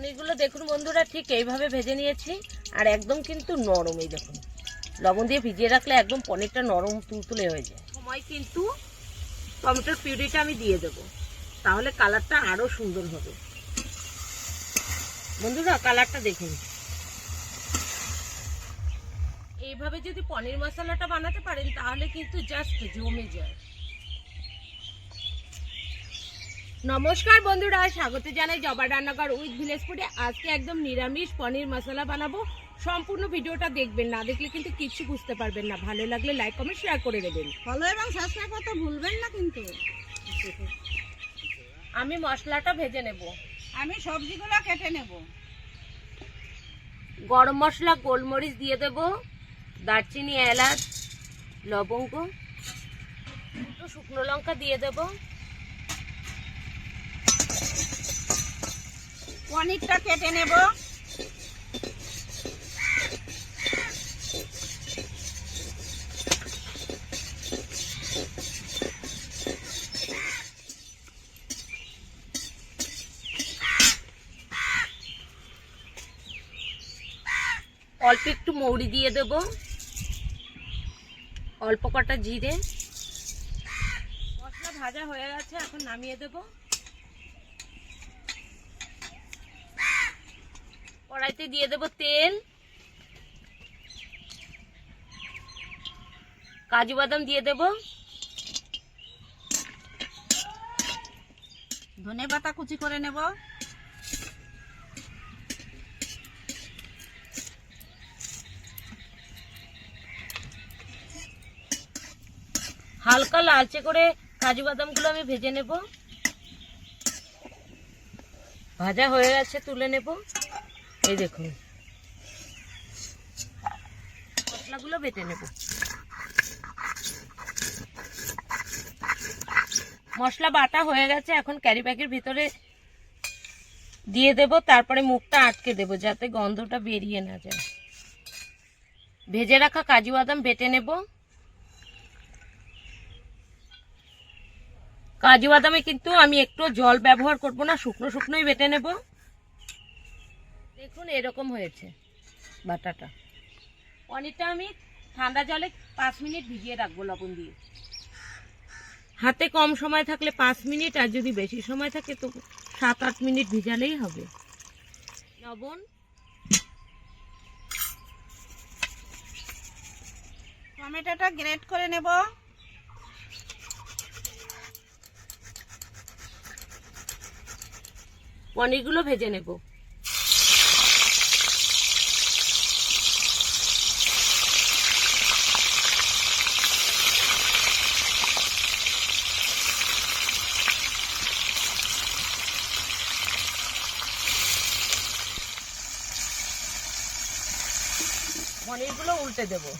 পনিরগুলো দেখুন বন্ধুরা, ঠিক এইভাবে ভেজে নিয়েছি। আর একদম কিন্তু নরম এই দেখুন। লবণ দিয়ে ভিজিয়ে রাখলে একদম পনিরটা নরম তুলতুলে হয়ে যায়। সময় কিন্তু টমেটোর পিউরিটা আমি দিয়ে দেব। তাহলে কালারটা আরও সুন্দর হবে। বন্ধুরা, কালারটা দেখুন। এইভাবে যদি পনির মশলাটা বানাতে পারেন, তাহলে কিন্তু জাস্ট জমে যায়। নমস্কার বন্ধুরা স্বাগত জানাই জবা রান্নাঘর উইথ ভিলেজ ফুডে। আজকে একদম নিরামিষ পনির মশলা বানাবো। সম্পূর্ণ ভিডিওটা দেখবেন না দেখলে কিন্তু কিছু বুঝতে পারবেন না। ভালো লাগলে লাইক কমেন্ট শেয়ার করে দেবেন। ফলো এবং সাবস্ক্রাইব করতে ভুলবেন না কিন্তু। আমি মশলাটা ভেজে নেব। আমি সবজিগুলো কেটে নেব। গরম মশলা গোলমরিচ দিয়ে দেব দারচিনি এলাচ লবঙ্গ একটু শুকনো লঙ্কা দিয়ে দেব। পনিরটা কেটে নেব। অল্প একটু মৌরি দিয়ে দেব। অল্প কটা জিরে। মশলা ভাজা হয়ে গেছে, এখন নামিয়ে দেব। কড়াইতে দিয়ে দেব তেল, কাজু বাদাম দিয়ে দেব, ধনে পাতা কুচি করে নেব, হালকা লালচে করে কাজু বাদামগুলো আমি ভেজে নেব। ভাজা হয়ে গেছে তুলে নেব। এই দেখুন। মশলাগুলো বেটে নেব। মশলা বাটা হয়ে গেছে, এখন ক্যারি ব্যাগের ভিতরে দিয়ে দেব, তারপরে মুখটা আটকে দেব যাতে গন্ধটা বেরিয়ে না যায়। ভেজে রাখা কাজু বাদাম বেটে নেব। কাজু বাদামে কিন্তু আমি একটু জল ব্যবহার করব না, শুকনো শুকনোই বেটে নেব। দেখুন এরকম হয়েছে বাটাটা। পনিরটা আমি ঠান্ডা জলে পাঁচ মিনিট ভিজিয়ে রাখব লবণ দিয়ে। হাতে কম সময় থাকলে পাঁচ মিনিট আর যদি বেশি সময় থাকে তো সাত আট মিনিট ভিজালেই হবে। লবণ। টমেটোটা গ্রেট করে নেব। পনিরগুলো ভেজে নেব। পনিরগুলো উল্টে দেবো।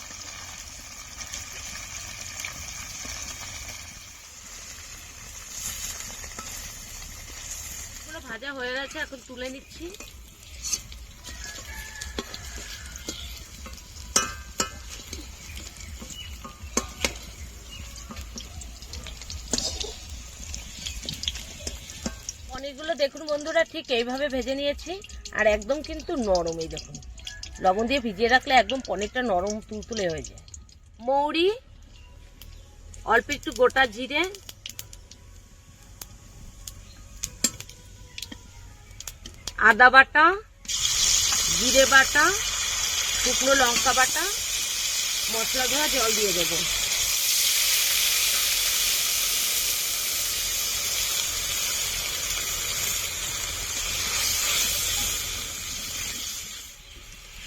ভাজা হয়ে গেছে, এখন তুলে নিচ্ছি। পনিরগুলো দেখুন বন্ধুরা, ঠিক এইভাবে ভেজে নিয়েছি, আর একদম কিন্তু নরম এই দেখুন। লবণ দিয়ে ভিজিয়ে রাখলে একদম পনিরটা নরম তুলতুলে হয়ে যায়। মৌরি, অল্প একটু গোটা জিরে। আদা বাটা, জিরে বাটা, শুকনো লঙ্কা বাটা, মশলা ধোয়া জল দিয়ে দেবো।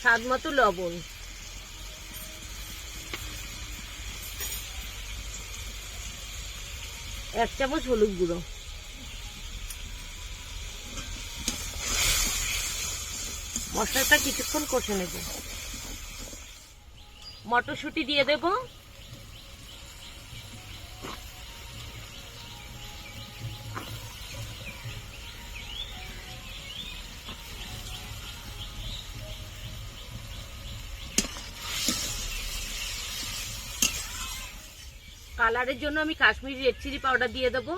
স্বাদ মতো লবণ। এক চামচ হলুদ গুঁড়ো। মশলাটা কিছুক্ষণ কষে নেব। মটরশুঁটি দিয়ে দেব। কালারের জন্য আমি কাশ্মীরি রেড চিলি পাউডার দিয়ে দেবো।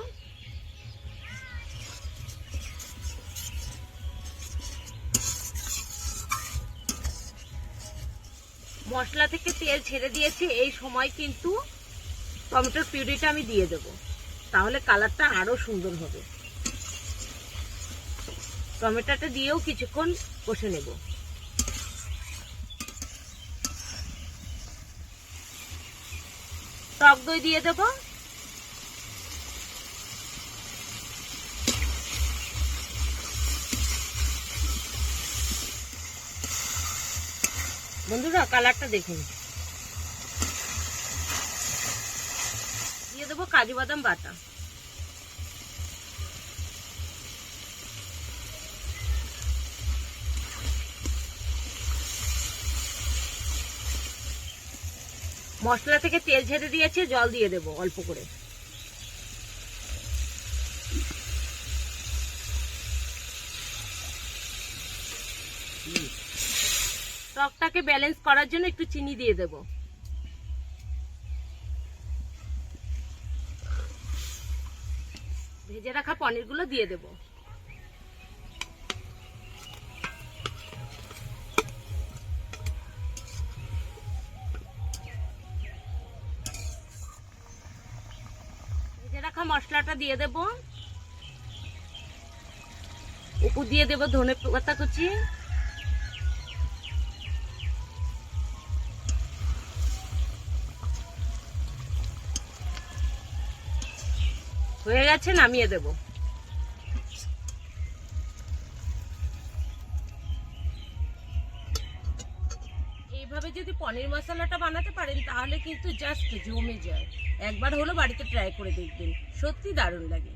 মশলা থেকে তেল ছেড়ে দিয়েছি, এই সময় কিন্তু টমেটোর পিউরিটা আমি দিয়ে দেব। তাহলে কালারটা আরও সুন্দর হবে। টমেটোটা দিয়েও কিছুক্ষণ কষে নেব। টক দই দিয়ে দেব। বন্ধুরা কালারটা দেখুন। দিয়ে দেবো কাজু বাদাম বাটা। মশলা থেকে তেল ছেড়ে দিয়েছে, জল দিয়ে দেবো অল্প করে। টকটাকে ব্যালেন্স করার জন্য একটু চিনি দিয়ে দেব। ভেজে রাখা পনিরগুলো দিয়ে দেব। মশলাটা দিয়ে দেব। উপর দিয়ে দেব ধনে পাতা কুচি। হয়ে গেছে নামিয়ে দেব। এইভাবে যদি পনির মশলাটা বানাতে পারেন, তাহলে কিন্তু জাস্ট জমে যায়। একবার হলো বাড়িতে ট্রাই করে দেখবেন। সত্যি দারুণ লাগে।